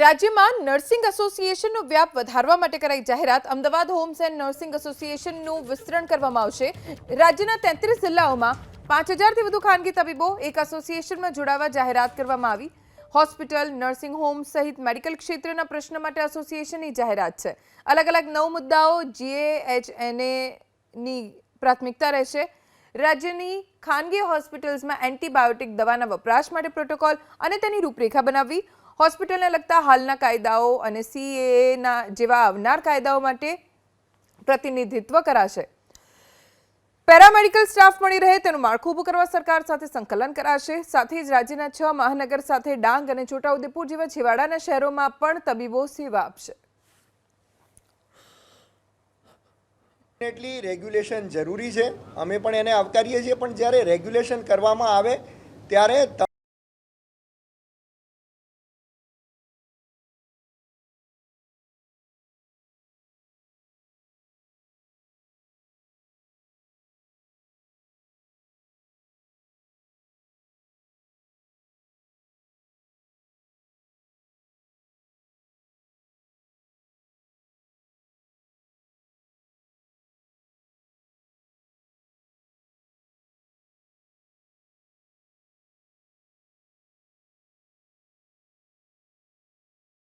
રાજ્યમાં નર્સિંગ એસોસિએશનનો વ્યાપ વધારવા માટે કરાઈ જાહેરાત. અમદાવાદ હોમ્સ એન્ડ નર્સિંગ એસોસિએશનનું વિસ્તરણ કરવામાં આવશે. રાજ્યના તેત્રીસ જિલ્લાઓમાં પાંચ હજારથી વધુ ખાનગી તબીબો એક એસોસિએશનમાં જોડાવા જાહેરાત કરવામાં આવી. હોસ્પિટલ, નર્સિંગ હોમ સહિત મેડિકલ ક્ષેત્રના પ્રશ્ન માટે એસોસિએશનની જાહેરાત છે. અલગ અલગ નવ મુદ્દાઓ જીએએચએનએની પ્રાથમિકતા રહેશે. રાજ્યની ખાનગી હોસ્પિટલ્સમાં એન્ટીબાયોટિક દવાના વપરાશ માટે પ્રોટોકોલ અને તેની રૂપરેખા બનાવવી. હોસ્પિટલને લગતા હાલના કાયદાઓ અને સીએના જેવા આવનાર કાયદાઓ માટે પ્રતિનિધિત્વ કરાશે. પેરામેડિકલ સ્ટાફ મળી રહે તેનું માળખું ઊભું કરવા સરકાર સાથે સંકલન કરાશે. સાથે જ રાજ્યના છ મહાનગર સાથે ડાંગ અને છોટાઉદેપુર જેવા છેવાડાના શહેરોમાં પણ તબીબો સેવા આપશે. ડેફિનેટલી રેગ્યુલેશન જરૂરી છે. અમે પણ એને આવકારીએ છીએ, પણ જ્યારે રેગ્યુલેશન કરવામાં આવે, ત્યારે